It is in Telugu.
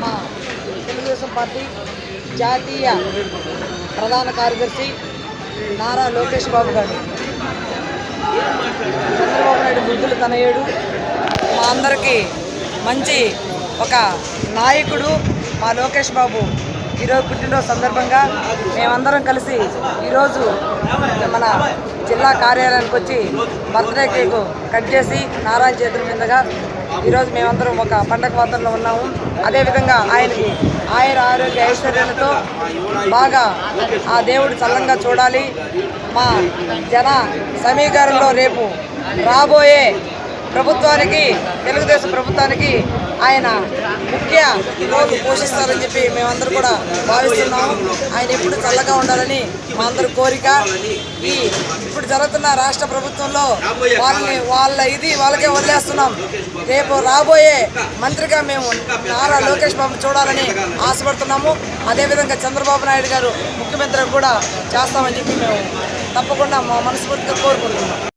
మా తెలుగుదేశం పార్టీ జాతీయ ప్రధాన కార్యదర్శి నారా లోకేష్ బాబు గారు. చంద్రబాబు నాయుడు బుద్ధులు తనయుడు మా అందరికీ మంచి ఒక నాయకుడు మా లోకేష్ బాబు ఈరోజు పుట్టినరోజు సందర్భంగా మేమందరం కలిసి ఈరోజు మన జిల్లా కార్యాలయానికి వచ్చి బర్త్డే కేకు కట్ చేసి నారాయణ చేతుల మీదుగా ఈరోజు మేమందరం ఒక పండగ వాతావరణంలో ఉన్నాము. అదేవిధంగా ఆయనకి ఆయన ఆరోగ్య ఐశ్వర్యాలతో బాగా ఆ దేవుడు చల్లంగా చూడాలి. మా జన సమీకరణలో రేపు రాబోయే ప్రభుత్వానికి తెలుగుదేశం ప్రభుత్వానికి ఆయన ముఖ్య రోలు పోషిస్తారని చెప్పి మేమందరూ కూడా భావిస్తున్నాము ఆయన ఎప్పుడు చల్లగా ఉండాలని మా అందరి కోరిక. ఈ ఇప్పుడు జరుగుతున్న రాష్ట్ర ప్రభుత్వంలో వాళ్ళని వాళ్ళ ఇది వాళ్ళకే వదిలేస్తున్నాం. రేపు రాబోయే మంత్రిగా మేము నారా లోకేష్ బాబు చూడాలని ఆశపడుతున్నాము. అదేవిధంగా చంద్రబాబు నాయుడు గారు ముఖ్యమంత్రి కూడా చేస్తామని చెప్పి మేము తప్పకుండా మా మనస్ఫూర్తిగా కోరుకుంటున్నాం.